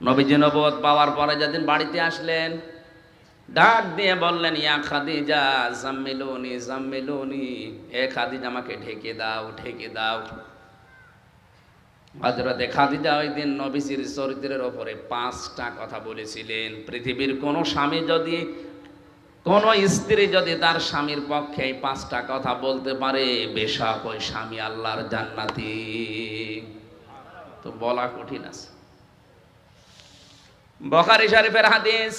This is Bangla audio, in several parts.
নবীজি নবত পাওয়ার পরে যেদিন বাড়িতে আসলেন, ডাক দিয়ে বললেন, ইয়া খাদিজা, জাম্মিলুনি জাম্মিলুনি, এ খাদিজা আমাকে ঢেকে দাও ঢেকে দাও। হজরতে খাদিজা ওই দিন নবীজির চরিত্রের ওপরে পাঁচটা কথা বলেছিলেন। পৃথিবীর কোনো স্বামী যদি, কোন স্ত্রী যদি তার স্বামীর পক্ষে এই পাঁচটা কথা বলতে পারে, বেশাক ওই স্বামী আল্লাহর জান্নাতি। তো বলা কঠিন আছে। বখারি শরীফের হাদিস।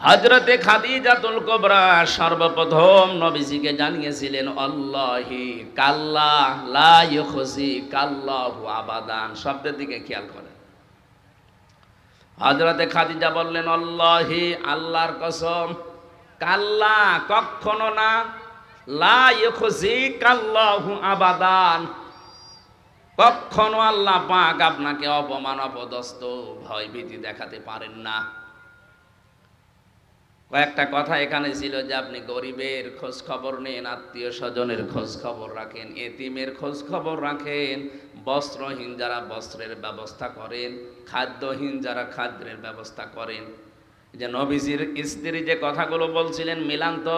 হজরতে খাদিজাতুল কোবরা সর্বপ্রথম নবীজিকে জানিয়েছিলেন, আল্লাহি কাল্লা লা ইউখজি কাল্লাহু আবাদান। শব্দের দিকে খেয়াল করে হজরতে খাদিজা বললেন, আল্লাহি আল্লাহর কসম, কাল্লা কখনো না, লা ইউখজি কাল্লাহু আবাদান। কখনো আল্লাহ পাক আপনাকে অপমান, অপদস্থ, ভয়ভীতি দেখাতে পারেন না। কয়েকটা কথা এখানে ছিল যে আপনি গরিবের খোঁজ খবর নেন, আত্মীয় স্বজনের খোঁজ খবর রাখেন, এতিমের খোঁজ খবর রাখেন, বস্ত্রহীন যারা বস্ত্রের ব্যবস্থা করেন, খাদ্যহীন যারা খাদ্যের ব্যবস্থা করেন। যে নবীজির স্ত্রী যে কথাগুলো বলছিলেন মিলান্ত,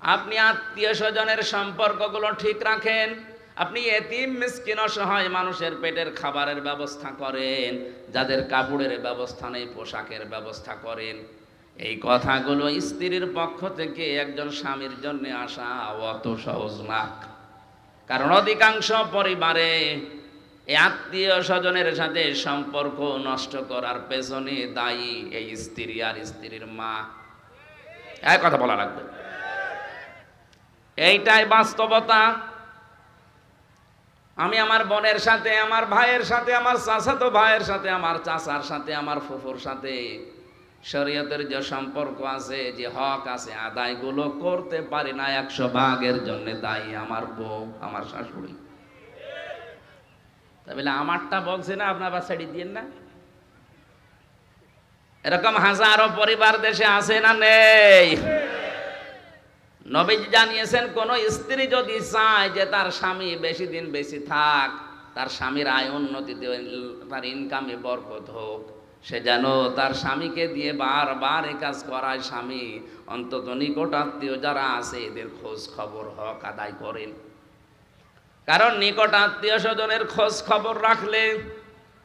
আপনি আত্মীয় স্বজনের সম্পর্কগুলো ঠিক রাখেন আপনি এতিম, মিসকিন, অসহায় মানুষের পেটের খাবারের ব্যবস্থা করেন, যাদের কাপড়ের ব্যবস্থা নেই, পোশাকের ব্যবস্থা করেন। এই কথাগুলো স্ত্রীর পক্ষ থেকে একজন স্বামীর জন্য আসা অত সহজ না। কারণ অধিকাংশ পরিবারে আত্মীয় স্বজনের সাথে সম্পর্ক নষ্ট করার পেছনে দায়ী এই স্ত্রী আর স্ত্রীর মা। এক কথা বলা লাগবে। এইটাই বাস্তবতা। আমি আমার বোনের সাথে, আমার ভাইয়ের সাথে, আমার চাচাতো ভাইয়ের সাথে, আমার চাচার সাথে, আমার ফুফুর সাথে শরীয়তের যে সম্পর্ক আছে, যে হক আছে, আদায়গুলো করতে পারি না, একশো ভাগের জন্য দায়ী আমার বউ, আমার শাশুড়ি। তাহলে আমারটা বলছে না, আপনার বাসাড়ি দিয়ে না। এরকম হাজারো পরিবার দেশে আছে না নেই? নবীজি জানিয়েছেন, কোন স্ত্রী যদি চায় যে তার স্বামী বেশি দিন বেশি থাক, তার স্বামীর আয় উন্নতিতে তার ইনকামে বরকত হোক, সে যেন তার স্বামীকে দিয়ে বারবার এ কাজ করায়, স্বামী অন্তত নিকট আত্মীয় যারা আছে, এদের খোঁজ খবর হক আদায় করেন। কারণ নিকট আত্মীয় স্বজনের খোঁজ খবর রাখলে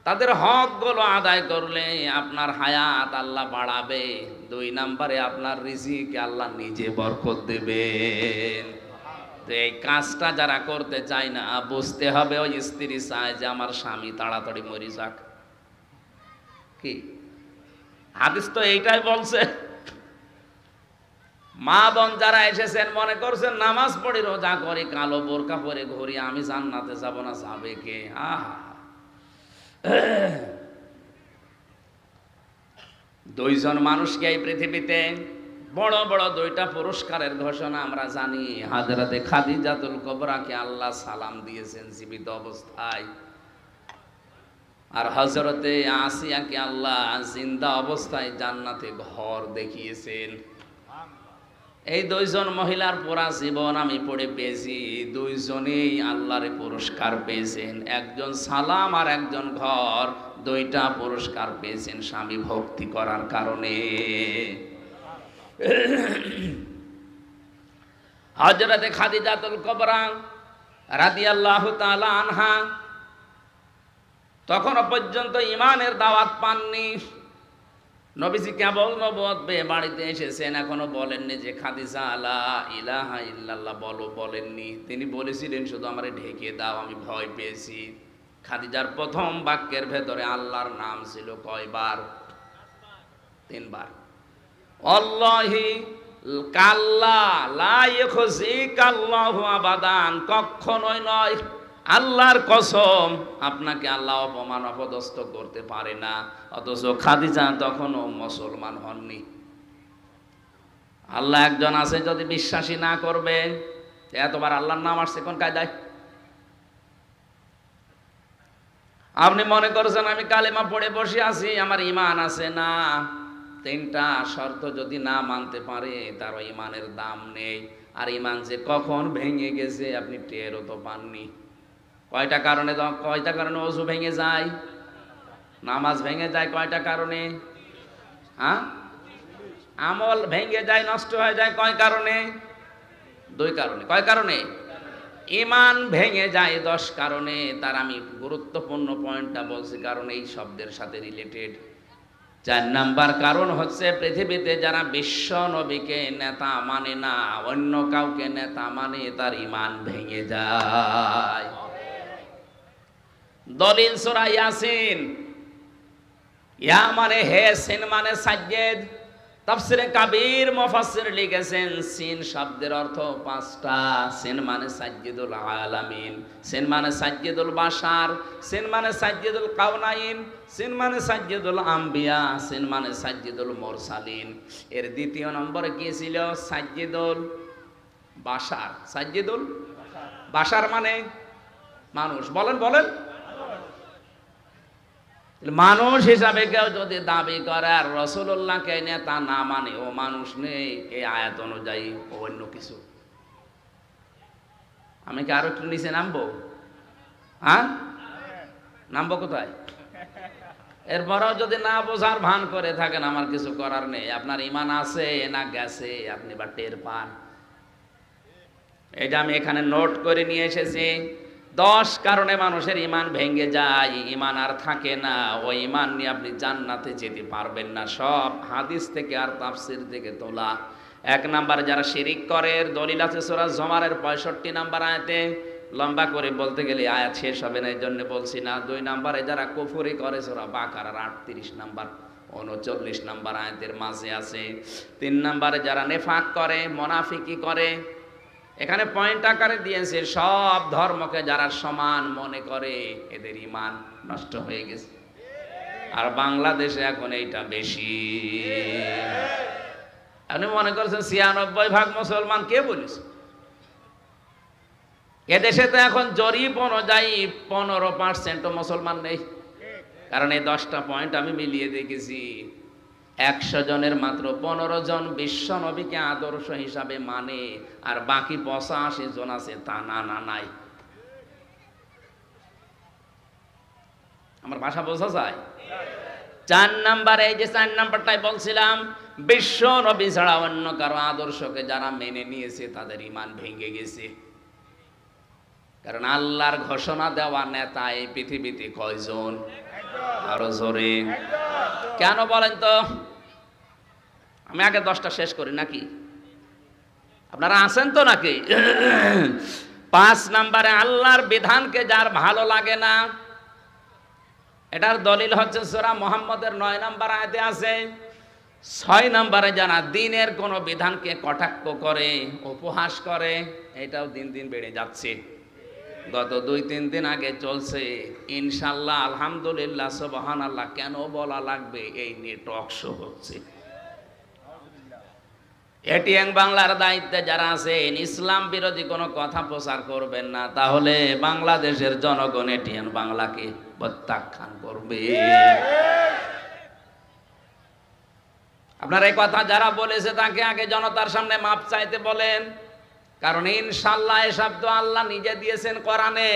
তাদের হকগুলো আদায় করলে আপনার হায়াত আল্লাহ বাড়াবে। দুই নাম্বারে আপনার রিজিকে আল্লাহ নিজে বরকত দেবেন। তো এই কাজটা যারা করতে চায় না, বুঝতে হবে ওই স্ত্রী চায় যে আমার স্বামী তাড়াতাড়ি মরি যাক। কি? হাদিস তো এইটাই বলছে। মা বোন যারা এসেছেন, মনে করছেন নামাজ পড়ি রোজা করে, কালো বোরকা পরে ঘুরি আমি জান্নাতে যাব না, যাবে কে? আহা! দুইজন মানুষকে এই পৃথিবীতে বড় বড় দুইটা পুরস্কারের ঘোষণা আমরা জানি। হাজরাতে খাদিজাতুল কবরাকে আল্লাহ সালাম দিয়েছেন জীবিত অবস্থায়। আর হজরতে আসিয়াকে আল্লাহ জিন্দা অবস্থায় জান্নাতে ঘর দেখিয়েছেন। এই দুইজন মহিলার পুরা জীবন আমি পড়ে পেয়েছি। দুইজনেই আল্লাহরে পুরস্কার পেয়েছেন। একজন সালাম আর একজন ঘর, দুইটা পুরস্কার পেয়েছেন স্বামী ভক্তি করার কারণে। হজরতে খাদিজাতুল কবরা রাদি আল্লাহ আনহা তখনও পর্যন্ত ইমানের দাওয়াত পাননি। নবীজি কেবল নবদ পেয়ে বাড়িতে এসেছেন, এখনও বলেননি যে, খাদিজা আলা ইলাহা ইল্লাল্লাহ, বলো, বলেননি। তিনি বলেছিলেন, শুধু আমারে ঢেকে দাও, আমি ভয় পেয়েছি। খাদিজার প্রথম বাক্যের ভেতরে আল্লাহর নাম ছিল কয়বার? তিনবার। অল্লাহি কাল্লা, লা ইখজি কাল্লাহু আবাদান কখনোই নয় আল্লাহর কসম, আপনাকে আল্লাহ অপমান অপদস্থ করতে পারে না। অথচ খাদিজা তখনও মুসলমান হননি। আল্লাহ একজন আছে যদি বিশ্বাসী না করবে, এতবার আল্লাহর নাম আসছে কোন কায়দায়? আপনি মনে করছেন, আমি কালেমা পড়ে বসে আছি, আমার ইমান আছে না? তিনটা শর্ত যদি না মানতে পারে তার ইমানের দাম নেই। আর ইমান যে কখন ভেঙে গেছে, আপনি টেরও তো পাননি। কয়টা কারণে কয়টা কারণে অজু ভেঙে যায়? নামাজ ভেঙে যায় কয়টা কারণে? হ্যাঁ? আমল ভেঙে যায়, নষ্ট হয়ে যায় কয় কারণে? দুই কারণে। কয় কারণে? ইমান ভেঙে যায় দশ কারণে। তার আমি গুরুত্বপূর্ণ পয়েন্টটা বলছি, কারণ এই শব্দের সাথে রিলেটেড চার নাম্বার কারণ হচ্ছে পৃথিবীতে যারা বিশ্ব নবীকে নেতা মানে না, অন্য কাউকে নেতা মানে তার ইমান ভেঙে যায়। দলিল সোরা ইয়াসিন। ইয়া মানে হে সিন মানে সাজ্জেদ। তাফসিরে কাবির মুফাসসির লিখেছেন, সিন শব্দের অর্থ পাঁচটা। সিন মানে সাজ্জিদুল আলামিন, সিন মানে সাজ্জিদুল বাশার, সিন মানে সাজ্জিদুল কাউনাইন সিন মানে সাজ্জিদুল আম্বিয়া, সিন মানে সাজ্জিদুল মুরসালিন। এর দ্বিতীয় নম্বরে কি ছিল? সাজ্জিদুল বাশার। সাজ্জিদুল বাশার মানে মানুষ। বলেন বলেন। মানুষ হিসাবে কেউ যদি দাবি করে, আর রসুল্লাহকে নেতা না মানে ও মানুষ নেই এই আয়াত অনুযায়ী অন্য কিছু। আমি কি আরও একটু নিচে নামবো? হ্যাঁ? নামবো কোথায়? এরপরেও যদি না বোঝার ভান করে থাকেন, আমার কিছু করার নেই। আপনার ইমান আছে না গেছে, আপনি বা টের পান। এটা আমি এখানে নোট করে নিয়ে এসেছি। দশ কারণে মানুষের ইমান ভেঙে যায় ইমান আর থাকে না। ওই ইমান নিয়ে আপনি জান্নাতে যেতে পারবেন না। সব হাদিস থেকে আর তাফসির থেকে তোলা। এক নাম্বার, যারা শিরিক করে, দলিল আছে সোরা জমারের পঁয়ষট্টি নাম্বার আয়াতে। লম্বা করে বলতে গেলে আয়াত শেষ হবে না এই জন্য বলছি না। দুই নাম্বারে, যারা কুফুরি করে, সোরা বাকার আটত্রিশ নাম্বার, উনচল্লিশ নাম্বার আয়াতের মাঝে আছে। তিন নাম্বারে, যারা নেফাক করে, মনাফিকি করে এখানে পয়েন্ট আকারে দিয়েছে সব ধর্মকে যারা সমান মনে করে, এদের ইমান নষ্ট হয়ে গেছে। আর বাংলাদেশে এখন এইটা বেশি। আপনি মনে করছেন ছিয়ানব্বই ভাগ মুসলমান কে বলিস এদেশে তো এখন জরিপ অনুযায়ী পনেরো পার্সেন্ট মুসলমান নেই। কারণ এই দশটা পয়েন্ট আমি মিলিয়ে দেখেছি। একশো জনের মাত্র পনেরো জন বিশ্ব নবীকে আদর্শ হিসাবে মানে আর বাকি পঁচাশি জন আছে তা না না, নাই। আমার ভাষা বোঝা যায়? চার নাম্বারে, এই যে চার নাম্বারটাই বলছিলাম, বিশ্ব নবী ছাড়া অন্য কারও আদর্শকে যারা মেনে নিয়েছে, তাদের ইমান ভেঙে গেছে। কারণ আল্লাহর ঘোষণা দেওয়া নেতা এই পৃথিবীতে কয়জন? আরও জোরে। কেন বলেন তো? আমি আগে দশটা শেষ করি, নাকি? আপনারা আছেন তো নাকি? পাঁচ নাম্বারে, আল্লাহর বিধানকে যার ভালো লাগে না, এটার দলিল হচ্ছে সোরা মোহাম্মদের নয় নাম্বার আয়তে আছে, ছয় নাম্বারে যারা দিনের কোনো বিধানকে কটাক্ষ করে, উপহাস করে, এটাও দিন দিন বেড়ে যাচ্ছে। গত দুই, তিন দিন আগে চলছে। ইনশাল্লাহ আলহামদুলিল্লাহ সুবহান আল্লাহ কেন বলা লাগবে? এই নিয়ে টক শো হচ্ছে। এটিএন বাংলার দায়িত্বে যারা আছেন, ইসলাম বিরোধী কোনো কথা প্রচার করবেন না, তাহলে বাংলাদেশের জনগণ এটিএন বাংলাকে প্রত্যাখ্যান করবে। আপনার এই কথা যারা বলেছে, তাকে আগে জনতার সামনে মাপ চাইতে বলেন। কারণ ইনশাল্লাহ এ শব্দ আল্লাহ নিজে দিয়েছেন কোরআনে।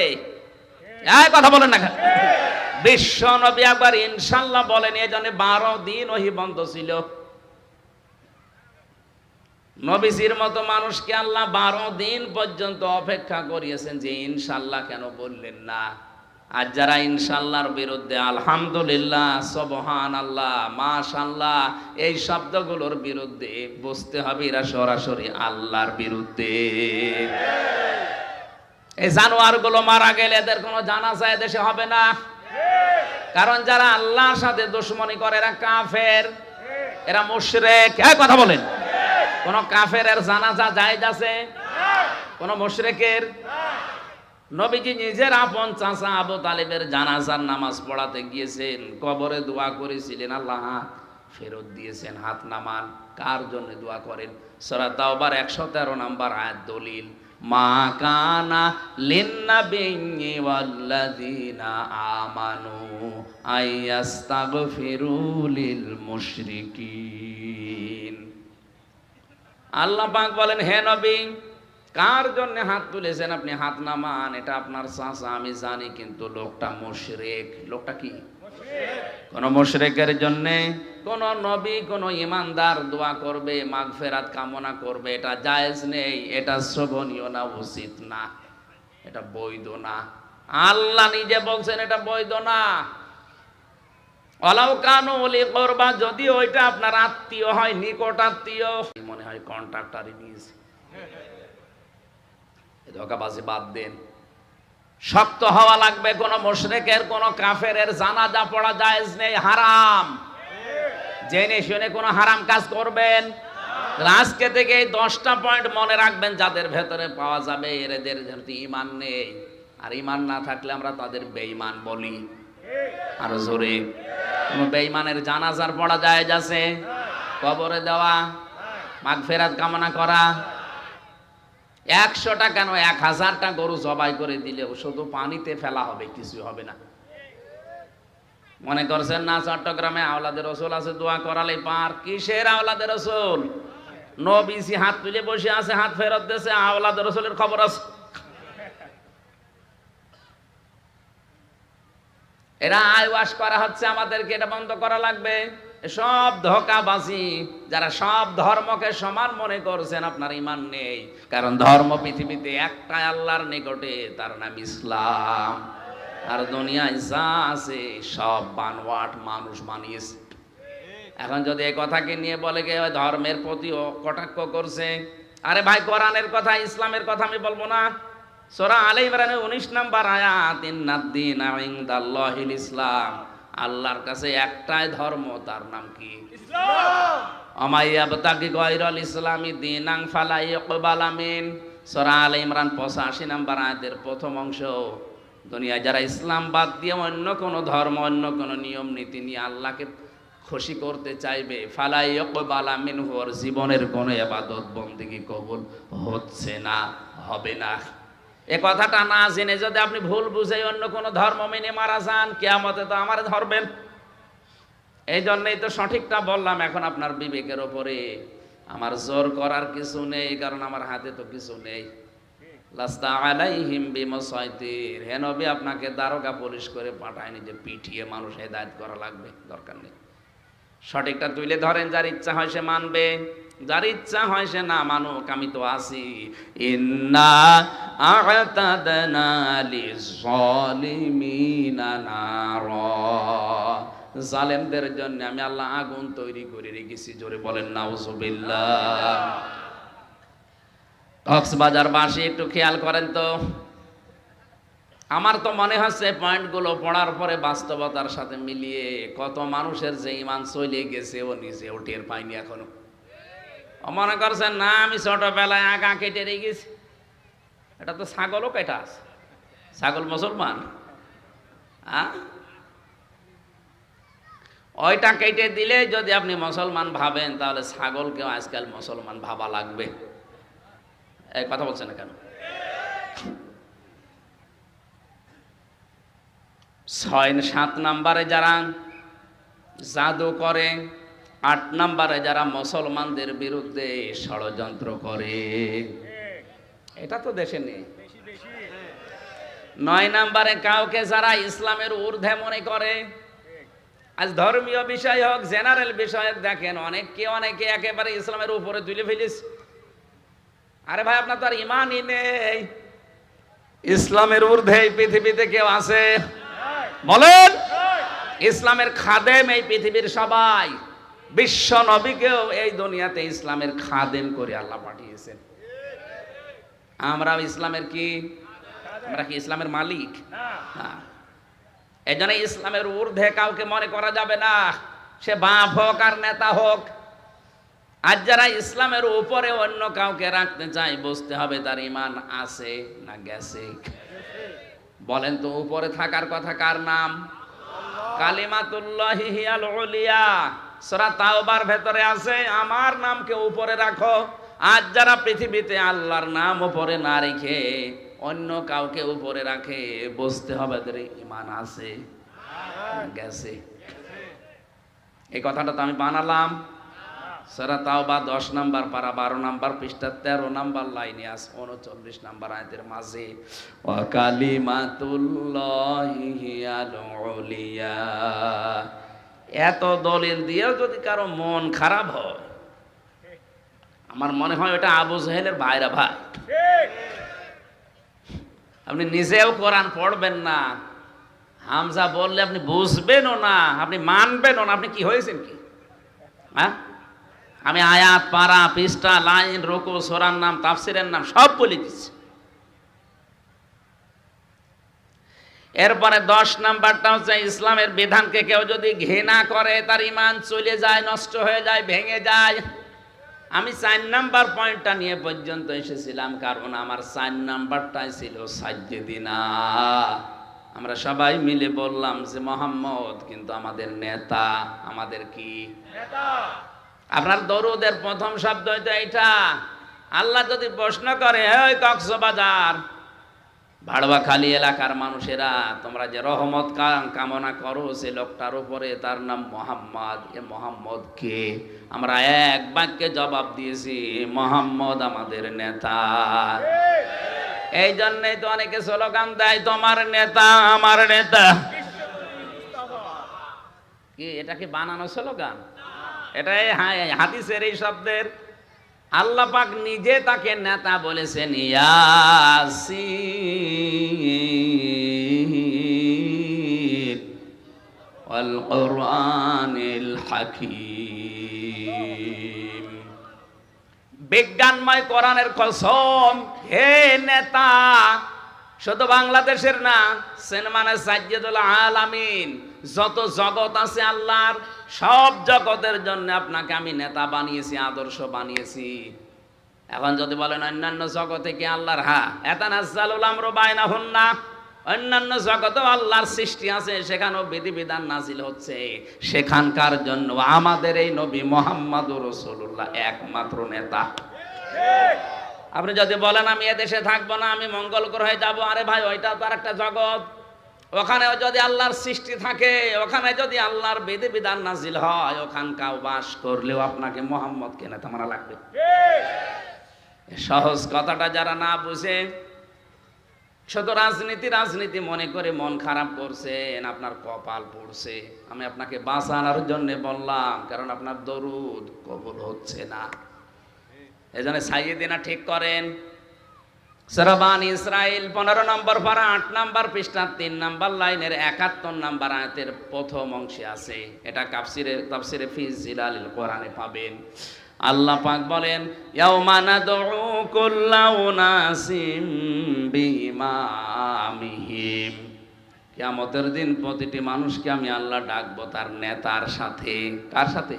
এই কথা বলেন না বিশ্ব নবী একবার ইনশাল্লাহ বলেন, এই জন্য বারো দিন ওহি বন্ধ ছিল। নবীজির মতো মানুষকে আল্লাহ বারো দিন পর্যন্ত অপেক্ষা করিয়েছেন যে ইনশাল্লাহ কেন বললেন না? আর যারা ইনশাল্লাহর বিরুদ্ধে আলহামদুলিল্লাহ সবহান আল্লাহ মাশাল্লাহ এই শব্দগুলোর বিরুদ্ধে বুঝতে হবে এরা সরাসরি আল্লাহর বিরুদ্ধে। এই জানোয়ারগুলো মারা গেলে এদের কোনো জানাজা দেশে হবে না। কারণ যারা আল্লাহর সাথে দুশ্মনী করে এরা কাফের। এরা মুশরেক। এই কথা বলেন। কোন কাফের এর জানাজা জায়েজ আছে? কোন মুশরেকের? নবীজি নিজের আপন চাচা আবু তালিবের জানাজার নামাজ পড়াতে গিয়েছেন, কবরে দোয়া করেছিলেন, আল্লাহ ফেরত দিয়েছেন, হাত নামান। কার জন্য দোয়া করেন? সরা তাওবার একশো তেরো নাম্বার আয়াত, দলিল, মা কানা লিন্নাবিয়্যি ওয়াল্লাযীনা আমানু আইয়াস্তাগফিরু লিল মুশরিকিন আল্লাহ পাক বলেন, হে নবী কার জন্য হাত তুলেছেন আপনি? হাত নামান এটা আপনার চাষা আমি জানি কিন্তু লোকটা মুশরিক। লোকটা কি? কোন মুশরিকের জন্য? কোন নবী কোন ইমানদার দোয়া করবে মাগফেরাত কামনা করবে এটা জায়েজ নেই এটা শোভনীয় না উচিত না। এটা বৈধ না। আল্লাহ নিজে বলছেন এটা বৈধ না। অলাউ কানু করবা যদি ওইটা আপনার আত্মীয় হয় নিকট আত্মীয়। মনে হয় কন্ট্রাক্টারই ধোকাবাজি বাদ দিন। শক্ত হওয়া লাগবে কোন মুশরিকের, কোন কাফের জানাজা পড়া জায়েজ নেই, হারাম। জেনে শুনে কোনো হারাম কাজ করবেন? আজকে থেকে এই দশটা পয়েন্ট মনে রাখবেন, যাদের ভেতরে পাওয়া যাবে এদের ইমান নেই। আর ইমান না থাকলে আমরা তাদের বেঈমান বলি। আর জোরে। কোন বেঈমানের জানাজার পড়া যায় যাচ্ছে কবরে দেওয়া? মাঘ ফেরাত কামনা করা? একশোটা কেন এক হাজারটা গরু জবাই করে দিলেও শুধু পানিতে ফেলা হবে কিছু হবে না। মনে করছেন না চট্টগ্রামে আওলাদের রসুল আছে? দোয়া করালে পার। কিসের আওলাদের রসুল? নবিসি হাত তুলে বসে আছে, হাত ফেরত দিয়েছে, আওলাদের রসুলের খবর আছে। এরা আয়ওয়াস করা হচ্ছে, আমাদেরকে এটা বন্ধ করা লাগবে। সব ধোকাবাজি যারা সব ধর্মকে সমান মনে করছেন, আপনার ইমান নেই। কারণ ধর্ম পৃথিবীতে একটাই আল্লাহর নিকটে, তার নাম ইসলাম। আর দুনিয়ায় যা আছে, সব বানওয়াট মানুষ বানিয়েছে। এখন যদি এই কথাকে নিয়ে বলে গে ধর্মের প্রতি কটাক্ষ করছে? আরে ভাই, কোরআনের কথা, ইসলামের কথা আমি বলব না। সোরা আলী উনিশ নাম্বার আয়াত ইন্নাদ্দিন ইসলাম। আল্লাহর কাছে একটাই ধর্ম তার নাম কি? ইসলামী! দিনাং ফালাই ইকবাল আমিন। সোরা আলী ইমরান পঁচাশি নাম্বার আয়াতের প্রথম অংশ। দুনিয়ায় যারা ইসলাম বাদ দিয়ে অন্য কোনো ধর্ম অন্য কোনো নিয়ম নীতি নিয়ে আল্লাহকে খুশি করতে চাইবে ফালাই ইকবাল আমিন ওর জীবনের কোনো এবাদত বন্দিগি কবুল হচ্ছে না হবে না। এ কথাটা না জেনে যদি আপনি ভুল বুঝে অন্য কোনো ধর্ম মেনে মারা যান, কেয়ামতে তো আমার ধরবেন। এই জন্যই তো সঠিকটা বললাম, এখন আপনার বিবেকের ওপরে। আমার জোর করার কিছু নেই, কারণ আমার হাতে তো কিছু নেই। লাস্তা আপনাকে দারোগা পুলিশ করে পাঠায়নি যে পিটিয়ে মানুষ হেদায়েত করা লাগবে, দরকার নেই। সঠিকটা তুলে ধরেন, যার ইচ্ছা হয় সে মানবে। যার ইচ্ছা হয় সে না মানুক, আমি তো আছি। ইন্না জালেমদের জন্য আমি আল্লাহ আগুন তৈরি করে রেখেছি, জোরে বলেন, নাউজুবিল্লাহ। কক্সবাজার বাসী একটু খেয়াল করেন তো। আমার তো মনে হচ্ছে পয়েন্টগুলো পড়ার পরে বাস্তবতার সাথে মিলিয়ে কত মানুষের যে ইমান চলে গেছে, ও নিজে ও টের পাইনি এখনও। মনে করছেন, না, আমি ছোটবেলায় আগা কেটে রেখেছি। এটা তো ছাগলও কেটা আছে। ছাগল মুসলমান? ওইটা কেটে দিলে যদি আপনি মুসলমান ভাবেন, তাহলে ছাগলকেও আজকাল মুসলমান ভাবা লাগবে। এই কথা বলছেন কেন? ছয় সাত নাম্বারে যারা জাদু করে আট নাম্বারে যারা মুসলমানদের বিরুদ্ধে ষড়যন্ত্র করে। এটা তো দেশে নেই। নয় নাম্বারে কাউকে যারা ইসলামের ঊর্ধ্বে মনে করে। আজ ধর্মীয় বিষয় হোক, জেনারেল বিষয় দেখেন অনেককে অনেকে একেবারে ইসলামের উপরে তুলে ফেলিস আরে ভাই, আপনার তো আর ইমানই নেই। ইসলামের ঊর্ধ্বে এই পৃথিবীতে কেউ আছে? বলেন, ইসলামের খাদেম এই পৃথিবীর সবাই। বিশ্ব নবীকেও এই দুনিয়াতে ইসলামের খাদেম করে আল্লাহ পাঠিয়েছেন। আমরা ইসলামের কি? আমরা কি ইসলামের মালিক? এই জন্য ইসলামের ঊর্ধ্বে কাউকে মনে করা যাবে না। সে বাপ হোক আর নেতা হোক। আর যারা ইসলামের উপরে অন্য কাউকে রাখতে চায়, বুঝতে হবে তার ইমান আছে না গেছে। বলেন তো, উপরে থাকার কথা কার নাম? কালিমাতুল্লাহি হিয়াল উলিয়া। সূরা তাওবার ভেতরে আছে, আমার নামকে উপরে রাখো। আজ যারা পৃথিবীতে আল্লাহর নাম উপরে না রেখে অন্য কাউকে উপরে রাখে বসতে হবে তাদের ইমান আছে গেছে। এই কথাটা তো আমি বানালাম। সারা তাও বা দশ নাম্বার পারা, বারো নাম্বার পৃষ্ঠা, তেরো নাম্বার লাইনে আস উনচল্লিশ নাম্বার আয়তের মাঝে। ওয়াকালিমাতুল্লাহিয়া এত দলিল দিয়েও যদি কারও মন খারাপ হয়, আমার মনে হয় ওটা আবু জাহেলের ভাইরা ভাই। আপনি নিজেও কোরআন পড়বেন না। হামজা বললে আপনি বুঝবেনও না, আপনি মানবেনও না। আপনি কি হয়েছেন কি? হ্যাঁ? আমি আয়াত, পারা, পৃষ্ঠা, লাইন, রোকো, সোরার নাম, তাফসিরের নাম সব বলে দিচ্ছি। এরপরে দশ নাম্বারটা হচ্ছে ইসলামের বিধানকে কেউ যদি ঘৃণা করে তার ইমান চলে যায় নষ্ট হয়ে যায় ভেঙে যায়। আমি চার নাম্বার পয়েন্টটা নিয়ে পর্যন্ত এসেছিলাম কারণ আমার চার নাম্বারটাই ছিল সাজ্জেদিনা। আমরা সবাই মিলে বললাম যে মোহাম্মদ কিন্তু আমাদের নেতা আমাদের কি? আপনার দরুদের প্রথম শব্দ হইতো এইটা। আল্লাহ যদি প্রশ্ন করে ওই কক্সবাজার ভাড়বাখালী এলাকার মানুষেরা, তোমরা যে রহমত কামনা করো, সে লোকটার উপরে তার নাম মোহাম্মদ। এ মোহাম্মদ কে? আমরা এক বাক্যে জবাব দিয়েছি, মোহাম্মদ আমাদের নেতা। এই জন্যই তো অনেকে স্লোগান দেয়, তোমার নেতা, আমার নেতা। কি, এটা কি বানানো স্লোগান? এটা এই হা- হাদিসের এই শব্দের আল্লাহ পাক নিজে তাকে নেতা বলেছেন ইয়াসিন ওয়াল কোরআনিল হাকিম। বিজ্ঞানময় কোরআনের কসম, হে নেতা, শুধু বাংলাদেশের না সিনেমানে সাজ্জেদুল আলামিন, যত জগৎ আছে আল্লাহর সব জগতের জন্য আপনাকে আমি নেতা বানিয়েছি, আদর্শ বানিয়েছি। এখন যদি বলেন অন্যান্য জগতে কি আল্লাহর? হা, এতানাজ্জালুল আমরু বাইনাহুন্না। অন্যান্য জগতেও আল্লাহর সৃষ্টি আছে, সেখানেও বিধিবিধান নাজিল হচ্ছে। সেখানকার জন্য আমাদের এই নবী মোহাম্মদুর রসুল্লাহ একমাত্র নেতা। আপনি যদি বলেন আমি এদেশে থাকব না, আমি মঙ্গল গ্রহে যাব, আরে ভাই, ওইটা তো আর একটা জগৎ। ওখানেও যদি আল্লাহর সৃষ্টি থাকে, ওখানে যদি আল্লাহর বিধি বিধান নাজিল হয়, ওখানকাও বাস করলেও আপনাকে মোহাম্মদ নেতা মারা লাগবে। সহজ কথাটা যারা না বুঝে, শুধু রাজনীতি রাজনীতি মনে করে মন খারাপ করছেন, আপনার কপাল পড়ছে। আমি আপনাকে বাঁচানোর জন্য বললাম, কারণ আপনার দরুদ কবুল হচ্ছে না। এই জন্য সাইয়েদিনা ঠিক করেন সরবান ইসরায়েল পনেরো নম্বর পারা আট নম্বর পৃষ্ঠা, তিন নম্বর লাইনের একাত্তর নম্বর আয়াতের প্রথম অংশে আছে। এটা কাপসিরে তাফসিরে ফিজ জিলালিল কোরআনে পাবেন। আল্লাহ পাক বলেন, ইয়াউমা নাদউ কুল্লা উনাসিম বিইমামিহিম। কিয়ামতের দিন প্রতিটি মানুষকে আমি আল্লাহ ডাকবো তার নেতার সাথে। কার সাথে?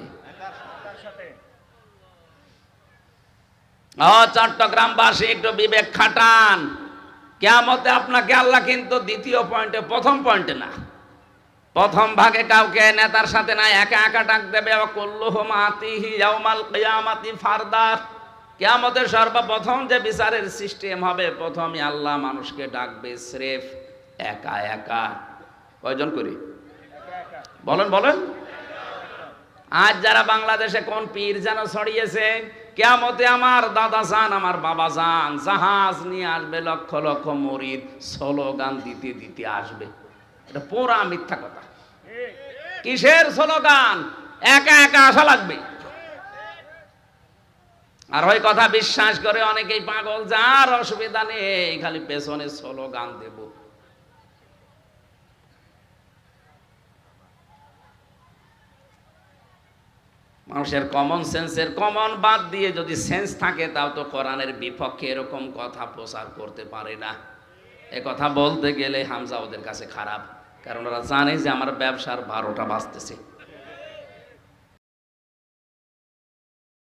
ও চট্টগ্রামবাসী, একটু বিবেক খাটান। কেমতে আপনাকে আল্লাহ কিন্তু দ্বিতীয় পয়েন্টে, প্রথম পয়েন্টে না। প্রথম ভাগে কাউকে নেতার সাথে না একা একা ডাক দেবে কিয়ামাতি ফারদার কেয়ামতের সর্বপ্রথম যে বিচারের সিস্টেম হবে প্রথমে আল্লাহ মানুষকে ডাকবে স্রেফ, একা একা। কয়জন করি? বলেন বলেন। আজ যারা বাংলাদেশে কোন পীর যেন ছড়িয়েছে কেমতে আমার দাদা যান, আমার বাবা যান। জাহাজ নিয়ে আসবে, লক্ষ লক্ষ মরিদ। স্লোগান দিতে দিতে আসবে। এটা পুরা মিথ্যা কথা। কিসের স্লোগান? একা একা আসা লাগবে। আর ওই কথা বিশ্বাস করে অনেকেই পাগল, যার অসুবিধা নেই, খালি পেছনে স্লোগান দেবো। মানুষের কমন সেন্সের কমন বাদ দিয়ে যদি সেন্স থাকে, তাও তো কোরআনের বিপক্ষে এরকম কথা প্রচার করতে পারে না। এ কথা বলতে গেলে হামজা ওদের কাছে খারাপ, কারণ ওরা জানে যে আমার ব্যবসার বারোটা বাজতেছে।